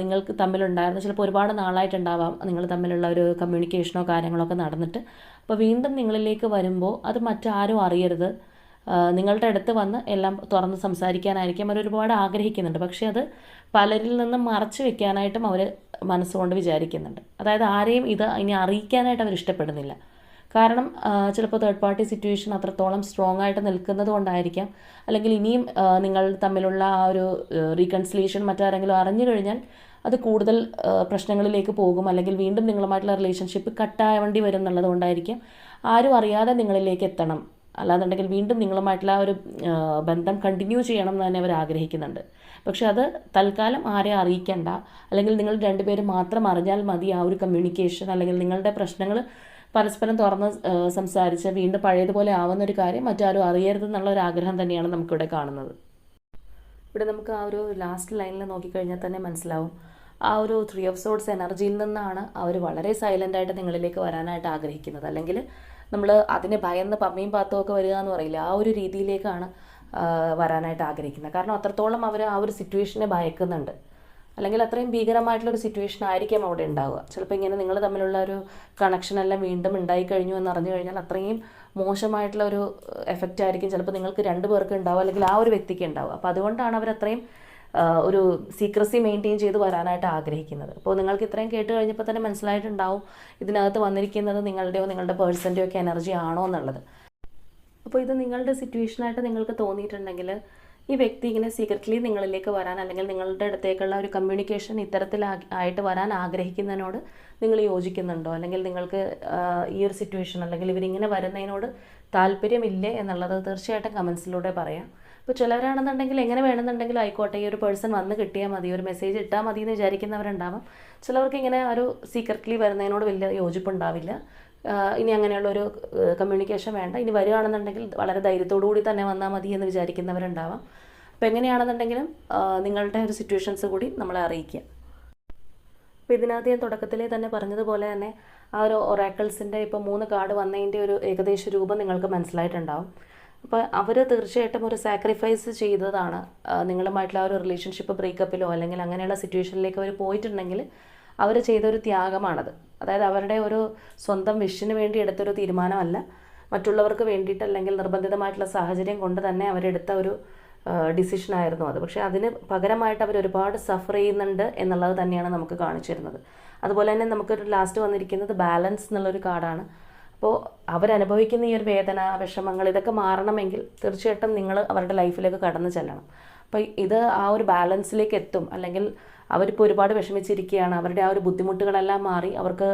നിങ്ങൾക്ക് തമ്മിലുണ്ടായിരുന്ന ചിലപ്പോൾ ഒരുപാട് നാളായിട്ടുണ്ടാവാം നിങ്ങൾ തമ്മിലുള്ള ഒരു കമ്മ്യൂണിക്കേഷനോ കാര്യങ്ങളോ ഒക്കെ നടന്നിട്ട്. അപ്പോൾ വീണ്ടും നിങ്ങളിലേക്ക് വരുമ്പോൾ അത് മറ്റാരും അറിയരുത്. നിങ്ങളുടെ അടുത്ത് വന്ന് എല്ലാം തുറന്ന് സംസാരിക്കാനായിരിക്കും. അവർ ഒരുപാട് ആഗ്രഹിക്കുന്നുണ്ട്. പക്ഷേ അത് പലരിൽ നിന്നും മറച്ചു വെക്കാനായിട്ടും അവർ മനസ്സുകൊണ്ട് വിചാരിക്കുന്നുണ്ട്. അതായത് ആരെയും ഇത് ഇനി അറിയിക്കാനായിട്ട് അവർ ഇഷ്ടപ്പെടുന്നില്ല കാരണം ചിലപ്പോൾ തേർഡ് പാർട്ടി സിറ്റുവേഷൻ അത്രത്തോളം സ്ട്രോങ് ആയിട്ട് നിൽക്കുന്നത് കൊണ്ടായിരിക്കാം. അല്ലെങ്കിൽ ഇനിയും നിങ്ങൾ തമ്മിലുള്ള ആ ഒരു റീകൺസിലേഷൻ മറ്റാരെങ്കിലും അറിഞ്ഞു കഴിഞ്ഞാൽ അത് കൂടുതൽ പ്രശ്നങ്ങളിലേക്ക് പോകും. അല്ലെങ്കിൽ വീണ്ടും നിങ്ങളുമായിട്ടുള്ള റിലേഷൻഷിപ്പ് കട്ടാവേണ്ടി വരും എന്നുള്ളത് ആരും അറിയാതെ നിങ്ങളിലേക്ക് എത്തണം. അല്ലാന്നുണ്ടെങ്കിൽ വീണ്ടും നിങ്ങളുമായിട്ടുള്ള ഒരു ബന്ധം കണ്ടിന്യൂ ചെയ്യണം എന്ന് തന്നെ അവർ ആഗ്രഹിക്കുന്നുണ്ട്. പക്ഷെ അത് തൽക്കാലം ആരെ അറിയിക്കണ്ട. അല്ലെങ്കിൽ നിങ്ങൾ രണ്ടുപേരും മാത്രം അറിഞ്ഞാൽ മതി ആ ഒരു കമ്മ്യൂണിക്കേഷൻ അല്ലെങ്കിൽ നിങ്ങളുടെ പ്രശ്നങ്ങൾ പരസ്പരം തുറന്ന് സംസാരിച്ച് വീണ്ടും പഴയതുപോലെ ആവുന്ന ഒരു കാര്യം മറ്റാരും അറിയരുത് എന്നുള്ള ഒരു ആഗ്രഹം തന്നെയാണ് നമുക്കിവിടെ കാണുന്നത്. ഇവിടെ നമുക്ക് ആ ഒരു ലാസ്റ്റ് ലൈനിൽ നോക്കിക്കഴിഞ്ഞാൽ തന്നെ മനസ്സിലാവും. ആ ഒരു ത്രീ ഓഫ് സോഡ്സ് എനർജിയിൽ നിന്നാണ് അവർ വളരെ സൈലന്റ് ആയിട്ട് നിങ്ങളിലേക്ക് വരാനായിട്ട് ആഗ്രഹിക്കുന്നത്. അല്ലെങ്കിൽ നമ്മൾ അതിനെ ഭയന്ന് പമ്മയും പാത്തും ഒക്കെ വരിക എന്ന് പറയില്ല ആ ഒരു രീതിയിലേക്കാണ് വരാനായിട്ട് ആഗ്രഹിക്കുന്നത്. കാരണം അത്രത്തോളം അവർ ആ ഒരു സിറ്റുവേഷനെ ഭയക്കുന്നുണ്ട്. അല്ലെങ്കിൽ അത്രയും ഭീകരമായിട്ടുള്ള ഒരു സിറ്റുവേഷൻ ആയിരിക്കാം അവിടെ ഉണ്ടാവുക. ചിലപ്പോൾ ഇങ്ങനെ നിങ്ങൾ തമ്മിലുള്ള ഒരു കണക്ഷൻ എല്ലാം വീണ്ടും ഉണ്ടായി കഴിഞ്ഞു എന്ന് അറിഞ്ഞു കഴിഞ്ഞാൽ അത്രയും മോശമായിട്ടുള്ള ഒരു എഫക്റ്റ് ആയിരിക്കും ചിലപ്പോൾ നിങ്ങൾക്ക് രണ്ട് പേർക്ക് ഉണ്ടാവുക അല്ലെങ്കിൽ ആ ഒരു വ്യക്തിക്ക് ഉണ്ടാവുക. അപ്പോൾ അതുകൊണ്ടാണ് അവർ അത്രയും ഒരു സീക്രസി മെയിന്റെയിൻ ചെയ്ത് വരാനായിട്ട് ആഗ്രഹിക്കുന്നത്. അപ്പോൾ നിങ്ങൾക്ക് ഇത്രയും കേട്ട് കഴിഞ്ഞപ്പോൾ തന്നെ മനസ്സിലായിട്ടുണ്ടാവും ഇതിനകത്ത് വന്നിരിക്കുന്നത് നിങ്ങളുടെയോ നിങ്ങളുടെ പേഴ്സന്റെയോ ഒക്കെ എനർജി ആണോ എന്നുള്ളത്. അപ്പോൾ ഇത് നിങ്ങളുടെ സിറ്റുവേഷനായിട്ട് നിങ്ങൾക്ക് തോന്നിയിട്ടുണ്ടെങ്കിൽ ഈ വ്യക്തി ഇങ്ങനെ സീക്രറ്റ്ലി നിങ്ങളിലേക്ക് വരാൻ അല്ലെങ്കിൽ നിങ്ങളുടെ അടുത്തേക്കുള്ള ഒരു കമ്മ്യൂണിക്കേഷൻ ഇത്തരത്തിൽ ആയിട്ട് വരാൻ ആഗ്രഹിക്കുന്നതിനോട് നിങ്ങൾ യോജിക്കുന്നുണ്ടോ? അല്ലെങ്കിൽ നിങ്ങൾക്ക് ഈ ഒരു സിറ്റുവേഷൻ അല്ലെങ്കിൽ ഇവരിങ്ങനെ വരുന്നതിനോട് താല്പര്യമില്ലേ എന്നുള്ളത് തീർച്ചയായിട്ടും കമൻസിലൂടെ പറയാം. ഇപ്പോൾ ചിലവരാണെന്നുണ്ടെങ്കിൽ എങ്ങനെ വേണമെന്നുണ്ടെങ്കിലും ആയിക്കോട്ടെ ഈ ഒരു പേഴ്സൺ വന്ന് കിട്ടിയാൽ മതി ഒരു മെസ്സേജ് ഇട്ടാൽ മതി എന്ന് വിചാരിക്കുന്നവരുണ്ടാവാം. ചിലവർക്ക് ഇങ്ങനെ ഒരു സീക്രറ്റ്ലി വരുന്നതിനോട് വലിയ യോജിപ്പുണ്ടാവില്ല. ഇനി അങ്ങനെയുള്ള ഒരു കമ്മ്യൂണിക്കേഷൻ വേണ്ട. ഇനി വരികയാണെന്നുണ്ടെങ്കിൽ വളരെ ധൈര്യത്തോടു കൂടി തന്നെ വന്നാൽ മതി എന്ന് വിചാരിക്കുന്നവരുണ്ടാവാം. അപ്പോൾ എങ്ങനെയാണെന്നുണ്ടെങ്കിലും നിങ്ങളുടെ ഒരു സിറ്റുവേഷൻസ് കൂടി നമ്മളെ അറിയിക്കുക. അപ്പോൾ ഇതിനകത്ത് ഞാൻ തുടക്കത്തിലേ തന്നെ പറഞ്ഞതുപോലെ തന്നെ ആ ഒരു ഒറാക്കിൾസിന്റെ ഇപ്പോൾ മൂന്ന് കാർഡ് വന്നതിന്റെ ഒരു ഏകദേശ രൂപം നിങ്ങൾക്ക് മനസ്സിലായിട്ടുണ്ടാവും. അപ്പോൾ അവർ തീർച്ചയായിട്ടും ഒരു സാക്രിഫൈസ് ചെയ്തതാണ്. നിങ്ങളുമായിട്ടുള്ള ആ ഒരു റിലേഷൻഷിപ്പ് ബ്രേക്കപ്പിലോ അല്ലെങ്കിൽ അങ്ങനെയുള്ള സിറ്റുവേഷനിലേക്ക് അവർ പോയിട്ടുണ്ടെങ്കിൽ അവർ ചെയ്തൊരു ത്യാഗമാണത്. അതായത് അവരുടെ ഒരു സ്വന്തം വിഷിന് വേണ്ടി എടുത്തൊരു തീരുമാനമല്ല. മറ്റുള്ളവർക്ക് വേണ്ടിയിട്ട് അല്ലെങ്കിൽ നിർബന്ധിതമായിട്ടുള്ള സാഹചര്യം കൊണ്ട് തന്നെ അവരെടുത്ത ഒരു ഡിസിഷനായിരുന്നു അത്. പക്ഷേ അതിന് പകരമായിട്ട് അവർ ഒരുപാട് സഫർ ചെയ്യുന്നുണ്ട് എന്നുള്ളത് തന്നെയാണ് നമുക്ക് കാണിച്ചു തരുന്നത് അതുപോലെ തന്നെ നമുക്കൊരു ലാസ്റ്റ് വന്നിരിക്കുന്നത് ബാലൻസ് എന്നുള്ളൊരു കാർഡാണ് അപ്പോൾ അവരനുഭവിക്കുന്ന ഈ ഒരു വേദന വിഷമങ്ങൾ ഇതൊക്കെ മാറണമെങ്കിൽ തീർച്ചയായിട്ടും നിങ്ങൾ അവരുടെ ലൈഫിലേക്ക് കടന്നു ചെല്ലണം. അപ്പോൾ ഇത് ആ ഒരു ബാലൻസിലേക്ക് എത്തും. അല്ലെങ്കിൽ അവരിപ്പോൾ ഒരുപാട് വിഷമിച്ചിരിക്കുകയാണ്. അവരുടെ ആ ഒരു ബുദ്ധിമുട്ടുകളെല്ലാം മാറി അവർക്ക്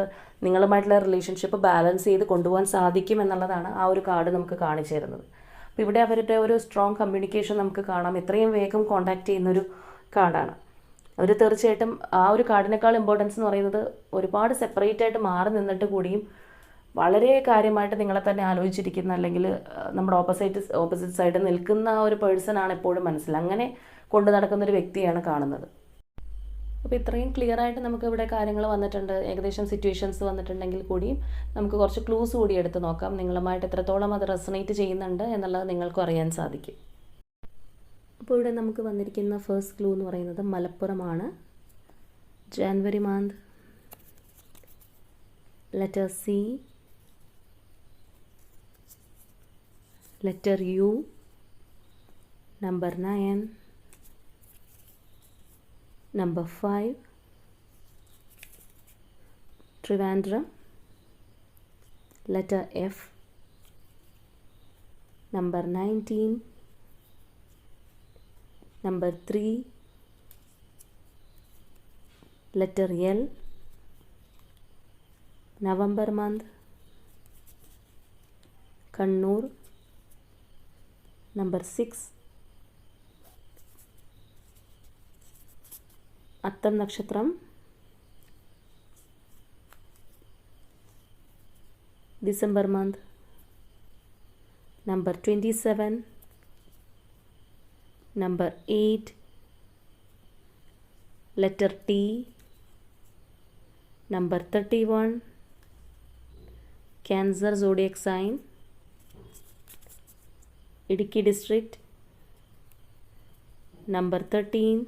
നിങ്ങളുമായിട്ടുള്ള റിലേഷൻഷിപ്പ് ബാലൻസ് ചെയ്ത് കൊണ്ടുപോകാൻ സാധിക്കും എന്നുള്ളതാണ് ആ ഒരു കാർഡ് നമുക്ക് കാണിച്ചു തരുന്നത്. അപ്പോൾ ഇവിടെ അവരുടെ ഒരു സ്ട്രോങ് കമ്മ്യൂണിക്കേഷൻ നമുക്ക് കാണാം. എത്രയും വേഗം കോണ്ടാക്ട് ചെയ്യുന്നൊരു കാർഡാണ്. അവർ തീർച്ചയായിട്ടും ആ ഒരു കാർഡിനേക്കാൾ ഇമ്പോർട്ടൻസ് എന്ന് പറയുന്നത് ഒരുപാട് സെപ്പറേറ്റ് ആയിട്ട് മാറി നിന്നിട്ട് കൂടിയും വളരെ കാര്യമായിട്ട് നിങ്ങളെ തന്നെ ആലോചിച്ചിരിക്കുന്ന അല്ലെങ്കിൽ നമ്മുടെ ഓപ്പോസിറ്റ് ഓപ്പോസിറ്റ് സൈഡ് നിൽക്കുന്ന ആ ഒരു പേഴ്സൺ ആണ് എപ്പോഴും മനസ്സിൽ. അങ്ങനെ കൊണ്ടു നടക്കുന്ന ഒരു വ്യക്തിയാണ് കാണുന്നത്. അപ്പോൾ ഇത്രയും ക്ലിയർ ആയിട്ട് നമുക്ക് ഇവിടെ കാര്യങ്ങൾ വന്നിട്ടുണ്ട്. ഏകദേശം സിറ്റുവേഷൻസ് വന്നിട്ടുണ്ടെങ്കിൽ കൂടിയും നമുക്ക് കുറച്ച് ക്ലൂസ് കൂടി എടുത്ത് നോക്കാം. നിങ്ങളുമായിട്ട് എത്രത്തോളം അത് റെസണേറ്റ് ചെയ്യുന്നുണ്ട് എന്നുള്ളത് നിങ്ങൾക്കും അറിയാൻ സാധിക്കും. അപ്പോൾ ഇവിടെ നമുക്ക് വന്നിരിക്കുന്ന ഫസ്റ്റ് ക്ലൂ എന്ന് പറയുന്നത് മലപ്പുറമാണ്. January month letter C letter U number nine Number 5 Trivandrum. Letter F. Number 19 Number 3 letter L. November month. Kannur. Number 6 അത്തം നക്ഷത്രം December month number twenty seven number eight letter T number thirty one cancer zodiac sign Idukki district number thirteen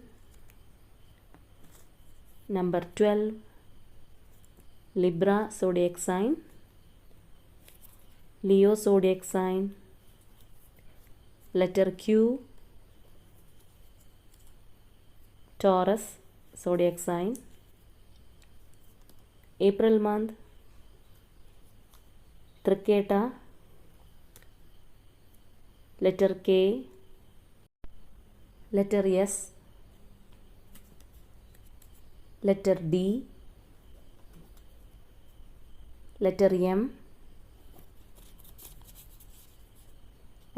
number 12 libra zodiac sign leo zodiac sign letter q taurus zodiac sign april month triketa letter k letter s letter D, letter M,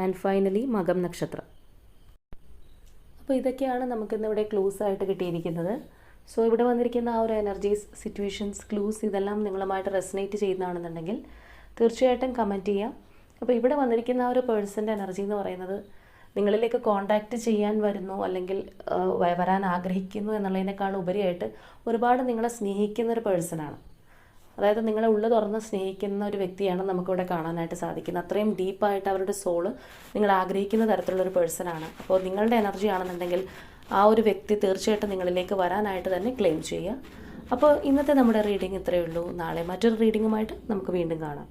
and finally മകം നക്ഷത്രം അപ്പോൾ ഇതൊക്കെയാണ് നമുക്കിന്നിവിടെ clues ആയിട്ട് കിട്ടിയിരിക്കുന്നത്. So ഇവിടെ വന്നിരിക്കുന്ന ആ ഒരു എനർജീസ് സിറ്റുവേഷൻസ് ക്ലൂസ് ഇതെല്ലാം നിങ്ങളുമായിട്ട് റെസനേറ്റ് ചെയ്യുന്നതാണെന്നുണ്ടെങ്കിൽ തീർച്ചയായിട്ടും കമന്റ് ചെയ്യാം. അപ്പോൾ ഇവിടെ വന്നിരിക്കുന്ന ആ ഒരു പേഴ്സന്റെ എനർജി എന്ന് പറയുന്നത് നിങ്ങളിലേക്ക് കോണ്ടാക്റ്റ് ചെയ്യാൻ വരുന്നു അല്ലെങ്കിൽ വരാൻ ആഗ്രഹിക്കുന്നു എന്നുള്ളതിനേക്കാൾ ഉപരിയായിട്ട് ഒരുപാട് നിങ്ങളെ സ്നേഹിക്കുന്ന ഒരു പേഴ്സണാണ് അതായത് നിങ്ങളെ ഉള്ളു തുറന്ന് സ്നേഹിക്കുന്ന ഒരു വ്യക്തിയാണ് നമുക്കിവിടെ കാണാനായിട്ട് സാധിക്കുന്നത്. അത്രയും ഡീപ്പായിട്ട് അവരുടെ സോൾ നിങ്ങൾ ആഗ്രഹിക്കുന്ന തരത്തിലുള്ള ഒരു പേഴ്സണാണ് അപ്പോൾ നിങ്ങളുടെ എനർജി ആണെന്നുണ്ടെങ്കിൽ ആ ഒരു വ്യക്തി തീർച്ചയായിട്ടും നിങ്ങളിലേക്ക് വരാനായിട്ട് തന്നെ ക്ലെയിം ചെയ്യുക. അപ്പോൾ ഇന്നത്തെ നമ്മുടെ റീഡിംഗ് ഇത്രയേ ഉള്ളൂ. നാളെ മറ്റൊരു റീഡിങ്ങുമായിട്ട് നമുക്ക് വീണ്ടും കാണാം.